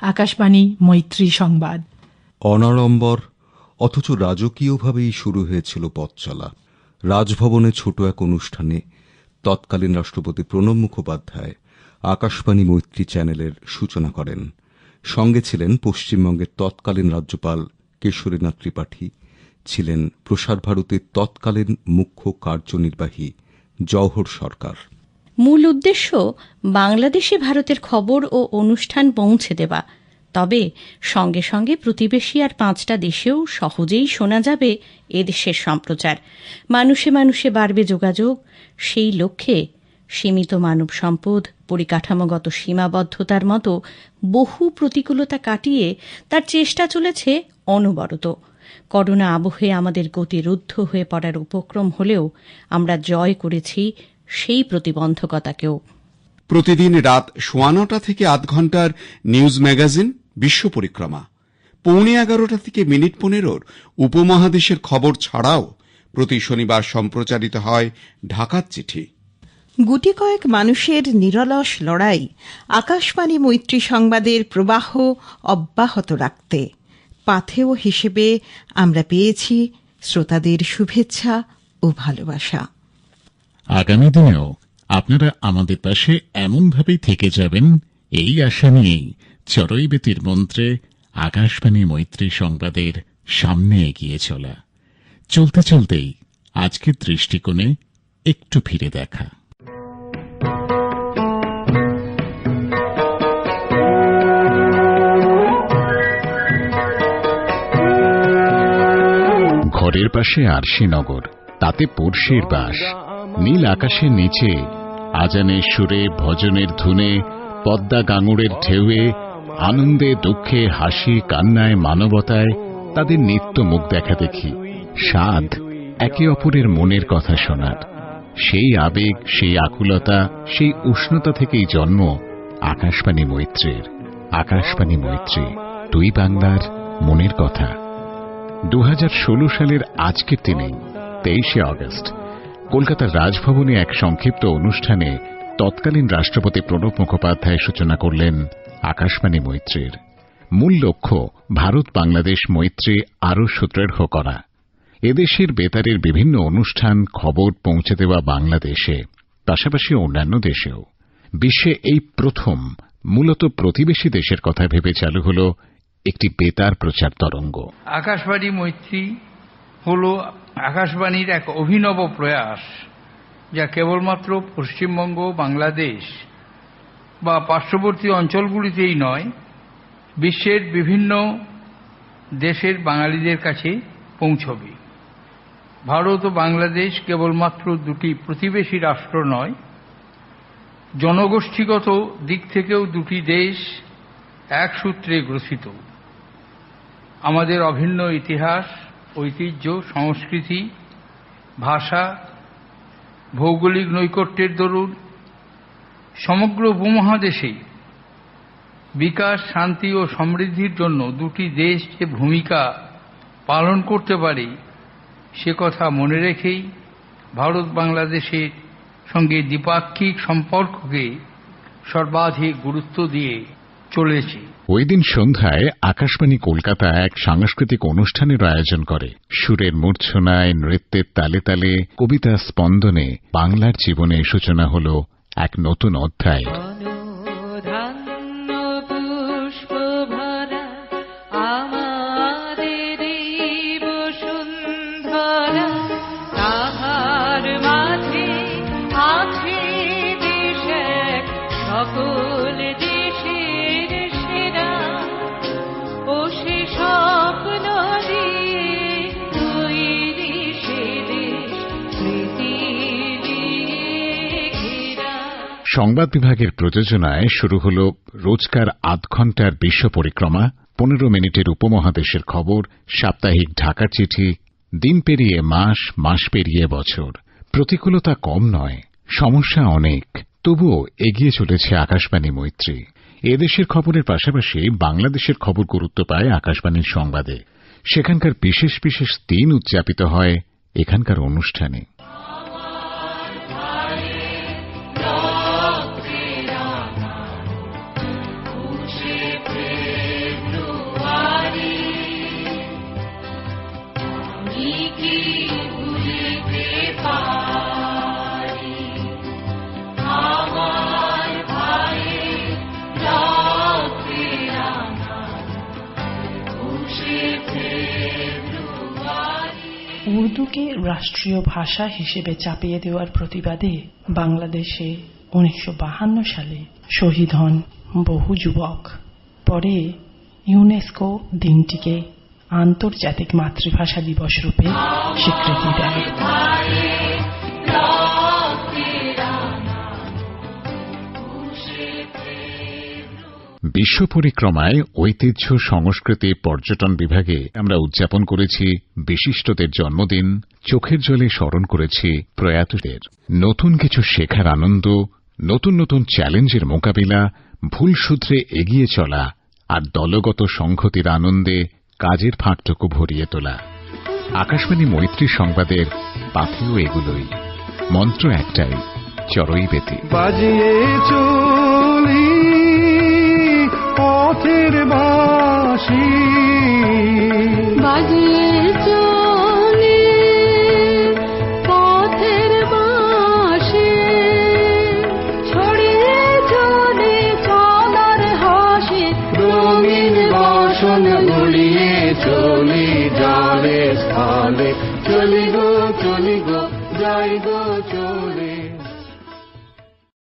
আকাশবাণী, মৈত্রী সংবাদ। অনাড়ম্বর, অথচ রাজকীয়ভাবেই শুরু হয়েছিল পথ চলা। রাজভবনে ছোট এক অনুষ্ঠানে তৎকালীন রাষ্ট্রপতি প্রণব মুখোপাধ্যায় আকাশবাণী, মৈত্রী চ্যানেলের সূচনা করেন। সঙ্গে ছিলেন পশ্চিমবঙ্গের তৎকালীন রাজ্যপাল কেশরীনাথ ত্রিপাঠী, ছিলেন প্রসার ভারতীর তৎকালীন মুখ্য কার্যনির্বাহী জওহর সরকার। মূল উদ্দেশ্য বাংলাদেশে ভারতের খবর ও অনুষ্ঠান পৌঁছে দেওয়া। তবে সঙ্গে সঙ্গে প্রতিবেশী আর পাঁচটা দেশেও সহজেই শোনা যাবে এদেশের সম্প্রচার। মানুষে মানুষে বাড়বে যোগাযোগ। সেই লক্ষ্যে সীমিত মানব সম্পদ, পরিকাঠামোগত সীমাবদ্ধতার মতো বহু প্রতিকূলতা কাটিয়ে তার চেষ্টা চলেছে অনবরত। করোনা আবহে আমাদের গতিরুদ্ধ হয়ে পড়ার উপক্রম হলেও আমরা জয় করেছি সেই প্রতিবন্ধকতাকেও। প্রতিদিন রাত সোয়া নটা থেকে আধ ঘণ্টার নিউজ ম্যাগাজিন বিশ্ব পরিক্রমা। পৌনে এগারোটা থেকে মিনিট পনেরোর উপমহাদেশের খবর ছাড়াও প্রতি শনিবার সম্প্রচারিত হয় ঢাকার চিঠি। গুটি কয়েক মানুষের নিরলস লড়াই আকাশবাণী মৈত্রী সংবাদের প্রবাহ অব্যাহত রাখতে। পাথেয় হিসেবে আমরা পেয়েছি শ্রোতাদের শুভেচ্ছা ও ভালোবাসা। আগামী দিনেও আপনারা আমাদের পাশে এমনভাবেই থেকে যাবেন, এই আশা নিয়েই চড়ইবেতির মন্ত্রে আকাশবাণী মৈত্রী সংবাদের সামনে এগিয়ে চলা। চলতে চলতেই আজকের দৃষ্টিকোণে একটু ফিরে দেখা। ঘরের পাশে আরশিনগর তাতে পড়শির বাস। নীল আকাশের নিচে, আজানের সুরে, ভজনের ধুনে, পদ্মা গাঙুরের ঢেউয়ে, আনন্দে, দুঃখে, হাসি, কান্নায়, মানবতায় তাদের নিত্য মুখ দেখা দেখি। স্বাদ একে অপরের মনের কথা শোনার। সেই আবেগ, সেই আকুলতা, সেই উষ্ণতা থেকেই জন্ম আকাশবাণী মৈত্রের। আকাশবাণী মৈত্রী, দুই বাংলার মনের কথা। দু হাজার ষোলো সালের আজকের দিনে, তেইশে আগস্ট কলকাতার রাজভবনে এক সংক্ষিপ্ত অনুষ্ঠানে তৎকালীন রাষ্ট্রপতি প্রণব মুখোপাধ্যায় সূচনা করলেন আকাশবাণী মৈত্রীর। মূল লক্ষ্য, ভারত বাংলাদেশ মৈত্রী আরও সুদৃঢ় করা। এদেশের বেতারের বিভিন্ন অনুষ্ঠান, খবর পৌঁছে দেওয়া বাংলাদেশে, পাশাপাশি অন্যান্য দেশেও। বিশ্বে এই প্রথম, মূলত প্রতিবেশী দেশের কথা ভেবে চালু হল একটি বেতার প্রচার তরঙ্গ। আকাশবাণী মৈত্রী হল আকাশবাণীর এক অভিনব প্রয়াস, যা কেবলমাত্র পশ্চিমবঙ্গ, বাংলাদেশ বা পার্শ্ববর্তী অঞ্চলগুলিতেই নয়, বিশ্বের বিভিন্ন দেশের বাঙালিদের কাছে পৌঁছবে। ভারত ও বাংলাদেশ কেবলমাত্র দুটি প্রতিবেশী রাষ্ট্র নয়, জনগোষ্ঠীগত দিক থেকেও দুটি দেশ এক সূত্রে গ্রথিত। আমাদের অভিন্ন ইতিহাস ঐতিহ্য, সংস্কৃতি, ভাষা, ভৌগোলিক নৈকট্যের দরুন সমগ্র উপমহাদেশে বিকাশ, শান্তি ও সমৃদ্ধির জন্য দুটি দেশ যে ভূমিকা পালন করতে পারে, সে কথা মনে রেখেই ভারত বাংলাদেশের সঙ্গে দ্বিপাক্ষিক সম্পর্ককে সর্বাধিক গুরুত্ব দিয়ে চলেছে। ওই দিন সন্ধ্যায় আকাশবাণী কলকাতা এক সাংস্কৃতিক অনুষ্ঠানের আয়োজন করে। সুরের মূর্ছনায়, নৃত্যের তালে তালে কবিতা স্পন্দনে বাংলার জীবনে সূচনা হল এক নতুন অধ্যায়। সংবাদ বিভাগের প্রযোজনায় শুরু হল রোজকার আধ ঘণ্টার বিশ্ব পরিক্রমা, পনেরো মিনিটের উপমহাদেশের খবর, সাপ্তাহিক ঢাকার চিঠি, দিন পেরিয়ে মাস মাস পেরিয়ে বছর। প্রতিকূলতা কম নয়, সমস্যা অনেক, তবুও এগিয়ে চলেছে আকাশবাণী মৈত্রী। এদেশের খবরের পাশাপাশি বাংলাদেশের খবর গুরুত্ব পায় আকাশবাণীর সংবাদে। সেখানকার বিশেষ বিশেষ দিন উদযাপিত হয় এখানকার অনুষ্ঠানে। উর্দুকে রাষ্ট্রীয় ভাষা হিসেবে চাপিয়ে দেওয়ার প্রতিবাদে বাংলাদেশে উনিশশো সালে শহীদ হন বহু যুবক। পরে ইউনেস্কো দিনটিকে আন্তর্জাতিক মাতৃভাষা দিবস রূপে স্বীকৃতি দেয়। বিশ্ব পরিক্রমায় ঐতিহ্য, সংস্কৃতি, পর্যটন বিভাগে আমরা উদযাপন করেছি বিশিষ্টদের জন্মদিন, চোখের জলে স্মরণ করেছি প্রয়াতদের। নতুন কিছু শেখার আনন্দ, নতুন নতুন চ্যালেঞ্জের মোকাবিলা, ভুল সূত্রে এগিয়ে চলা আর দলগত সংহতির আনন্দে কাজের ফাঁকটুকু ভরিয়ে তোলা। আকাশবাণী মৈত্রী সংবাদের পাথেও এগুলোই। মন্ত্র একটাই, চরই বেতি। বাজিয়ে পথের বাসি। বাজিয়ে চলে পথের বাঁশি ছড়িয়ে চলে চলার হাসি রঙিন বাসন গুলিয়ে চলি জলে স্থলে। চলি গো, চলি চলে।